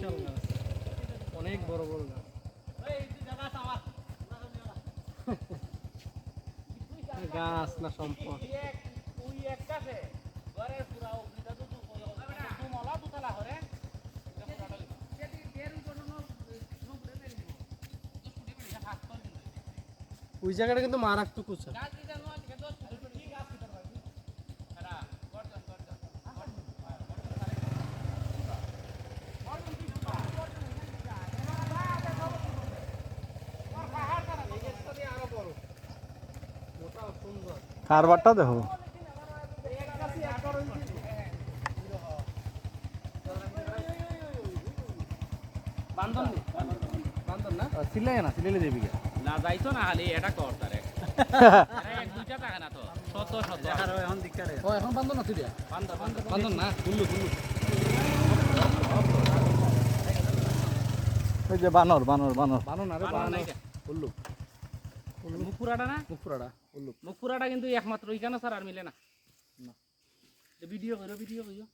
গাছ। অনেক বড় বড় গাছ। গাছ না সম্পদ। ওই জায়গাটা কিন্তু মারাত্মক উঁচা। কারবারটা দেখো। বান্ধন না। সিলাই না সিলাইলে দেবি না যাইতো না খালি এটা কর তারে। এক দুইটা টাকা না তো শত শত এখন দিকটারে ও এখন বান্ধন না তুই বান্ধন না? কুল্লু কুল্লু। ওই যে বানর বানর বানর। বানো না রে বানর বানো নাই কে? কুল্লু। মুখপুরাটা না? মুখপুরাটা কুল্লু মুখপুরাটা কিন্তু একমাত্র ওইখানে স্যার আর মিলে না। ভিডিও করো ভিডিও করো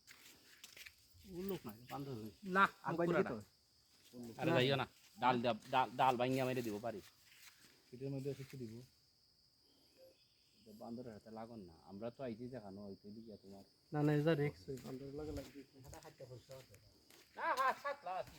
উল্লুক নাই বান্দর না মুখপুরাটা আরে যাইও না ডাল ডাল ডাল ভাঙিয়া মেরে দিব পারি এটার মধ্যে কিছু দিব। বান্দরের হাতে লাগুন না আমরা তো আইছি দেখানো হয়তো দিকে তোমার না না এটা রিক্স ওই লাগে লাগবে না হ্যাঁ সাতলা আছি